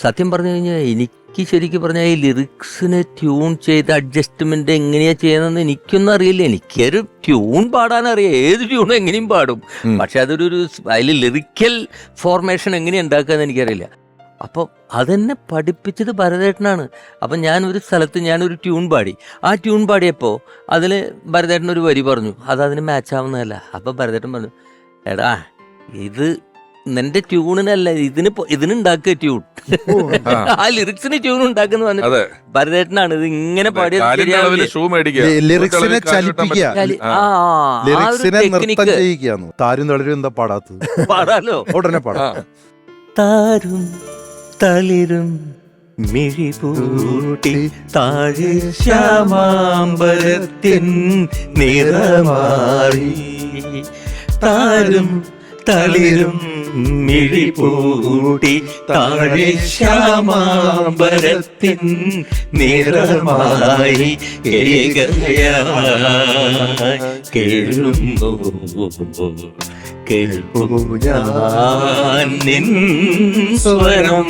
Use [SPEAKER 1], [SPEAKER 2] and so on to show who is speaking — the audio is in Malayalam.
[SPEAKER 1] സത്യം പറഞ്ഞു കഴിഞ്ഞാൽ എനിക്ക് ശരിക്കും പറഞ്ഞാൽ ഈ ലിറിക്സിനെ ട്യൂൺ ചെയ്ത് അഡ്ജസ്റ്റ്മെന്റ് എങ്ങനെയാ ചെയ്യുന്നതെന്ന് എനിക്കൊന്നും അറിയില്ല. എനിക്കൊരു ട്യൂൺ പാടാനറിയാം ഏത് ട്യൂൺ എങ്ങനെയും പാടും. പക്ഷെ അതൊരു ഒരു അതിൽ ലിറിക്കൽ ഫോർമേഷൻ എങ്ങനെ ഉണ്ടാക്കാന്ന് എനിക്കറിയില്ല. അപ്പോൾ അതെന്നെ പഠിപ്പിച്ചത് ഭരതേട്ടനാണ്. അപ്പം ഞാൻ ഒരു സ്ഥലത്ത് ഞാനൊരു ട്യൂൺ പാടി. ആ ട്യൂൺ പാടിയപ്പോൾ അതിൽ ഭരതേട്ടൻ ഒരു വരി പറഞ്ഞു. അത് അതിന് മാച്ച് ആവുന്നതല്ല. അപ്പം ഭരതേട്ടൻ പറഞ്ഞു എടാ ഇത് നിന്റെ ട്യൂണിനല്ല ഇതിന് ഇതിനുണ്ടാക്കുക ട്യൂൺ ആ ലിറിക്സിന് ട്യൂൺ ഉണ്ടാക്കുന്ന ഭരതേട്ടനാണ് ഇത് ഇങ്ങനെ
[SPEAKER 2] ലിറിക്സിനെ ചലിപ്പിക്കുക. ലിറിക്സിനെ നൃത്തം താരും തളരും എന്താ പാടാത്തത്
[SPEAKER 1] പാടാലോ?
[SPEAKER 2] ഉടനെ
[SPEAKER 3] ആ.
[SPEAKER 2] പാടാം
[SPEAKER 1] താരും തളിരും മിഴിപൂട്ടി താഴെ ശ്യാമാമ്പരത്തിൻ നിറമാറി. താരും തളിരും മിഴിപൂട്ടി താഴെ ശ്യാമാമ്പരത്തിൻ നിറമായി ഏകയായി കേഴുന്നു കേൾപ്പു സ്വരം.